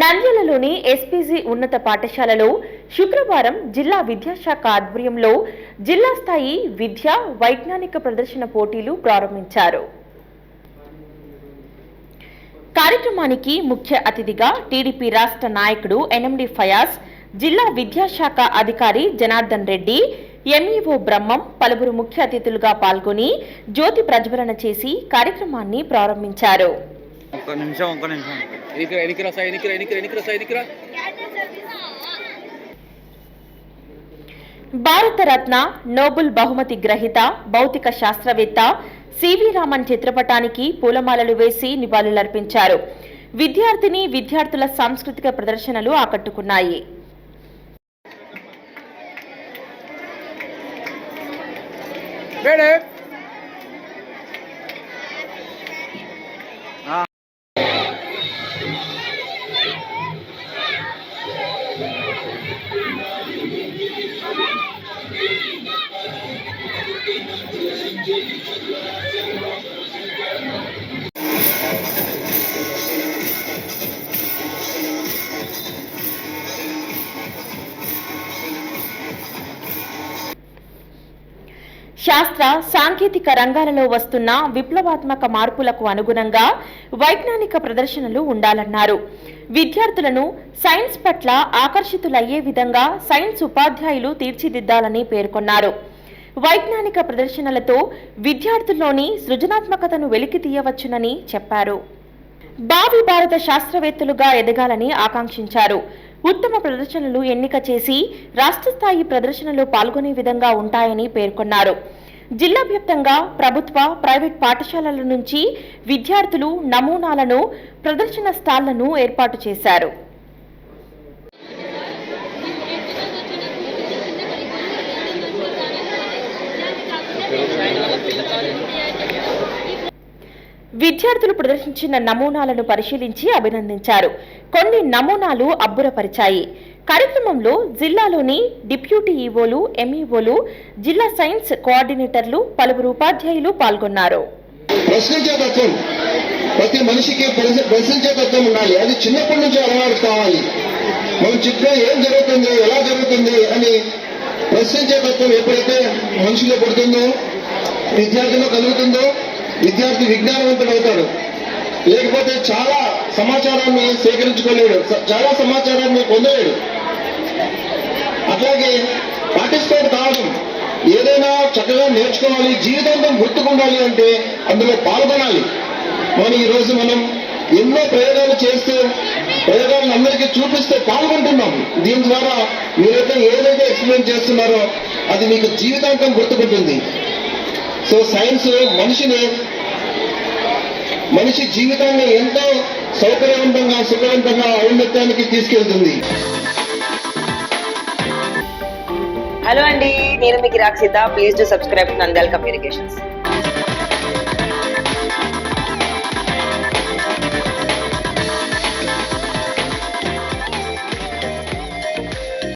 నంద్యాలలోని SPG ఉన్నత పాఠశాలలో శుక్రవారం జిల్లా విద్యాశాఖ ఆధ్వర్యంలో జిల్లా స్థాయి విద్యా వైజ్ఞానిక ప్రదర్శన పోటీలు ప్రారంభించారు. కార్యక్రమానికి ముఖ్య అతిథిగా టీడీపీ రాష్ట్ర నాయకుడు ఎన్ఎండి ఫయాజ్ జిల్లా విద్యాశాఖ అధికారి జనార్దన్ రెడ్డి ఎంఈఓ బ్రహ్మం పలువురు ముఖ్య అతిథులుగా పాల్గొని జ్యోతి ప్రజ్వలన చేసి కార్యక్రమాన్ని ప్రారంభించారు. ఒక్క నిమిషం ఒక్క నిమిషం. ఎనికిరా ఎనికిరా సాయి ఎనికిరా ఎనికిరా ఎనికిరా సాయి ఎనికిరా. భారతరత్న నోబెల్ బహుమతి గ్రహీత భౌతిక శాస్త్రవేత్త సివి రామన్ చిత్రపటానికి పూలమాలలు వేసి నివాళులర్పించారు. విద్యార్థిని విద్యార్థుల సాంస్కృతిక ప్రదర్శనలు ఆకట్టుకున్నాయి. Thank you. శాస్త్ర సాంకేతిక రంగాలలో వస్తున్న విప్లవాత్మక మార్పులకు అనుగుణంగా వైజ్ఞానిక ప్రదర్శనలు ఉండాలన్నారు. విద్యార్థులను సైన్స్ పట్ల ఆకర్షితులయ్యే విధంగా సైన్స్ ఉపాధ్యాయులు తీర్చిదిద్దాలని పేర్కొన్నారు. వైజ్ఞానిక ప్రదర్శనలతో విద్యార్థుల్లోని సృజనాత్మకతను వెలికి తీయవచ్చునని చెప్పారు. భావి భారత శాస్త్రవేత్తలుగా ఎదగాలని ఆకాంక్షించారు. ఉత్తమ ప్రదర్శనలు ఎన్నిక చేసి రాష్ట్ర స్థాయి ప్రదర్శనలో పాల్గొనే విధంగా ఉంటాయని పేర్కొన్నారు. జిల్లా వ్యాప్తంగా ప్రభుత్వ ప్రైవేట్ పాఠశాలల నుంచి విద్యార్థులు నమూనాలను ప్రదర్శన స్టాళ్ళను ఏర్పాటు చేశారు. విద్యార్థులు ప్రదర్శించిన నమూనాలను పరిశీలించి అభినందించారు. కొన్ని నమూనాలు అబ్బురపరిచాయి. కార్యక్రమంలో జిల్లాలోని డిప్యూటీ ఈవోలు ఎంఈఓలు జిల్లా సైన్స్ కోఆర్డినేటర్లు పలువురు ఉపాధ్యాయులు పాల్గొన్నారు. ప్రతి మనిషికి ప్రశ్నించే తత్వం ఉండాలి. అది చిన్నప్పటి నుంచి అలవాటు కావాలి. మనం చుట్టూ ఏం జరుగుతుంది ఎలా జరుగుతుంది అని ప్రశ్నించే తత్వం ఎప్పుడైతే మనుషులు పుడుతుందో విద్యార్థులు కలుగుతుందో విద్యార్థి విజ్ఞానవంతుడు అవుతాడు. లేకపోతే చాలా సమాచారాన్ని సేకరించుకోలేడు. చాలా సమాచారాన్ని పొందలేడు. అట్లాగే పార్టిసిపేట్ కావడం. ఏదైనా చక్కగా నేర్చుకోవాలి జీవితాంతం గుర్తుకుండాలి అంటే అందులో పాల్గొనాలి. మనం ఈరోజు మనం ఎన్నో ప్రయోగాలు చేస్తూ ప్రయోగాలను అందరికీ చూపిస్తే పాల్గొంటున్నాం. దీని ద్వారా మీరైతే ఏదైతే ఎక్స్ప్లెయిన్ చేస్తున్నారో అది మీకు జీవితాంతం గుర్తుకుంటుంది. సో సైన్స్ మనిషిని మనిషి జీవితాన్ని ఎంతో సౌకర్యవంతంగా సుఖవంతంగా ఔన్నత్యానికి తీసుకెళ్తుంది. హలో అండి నేను మీకు Rakshita please to subscribe Nandal communications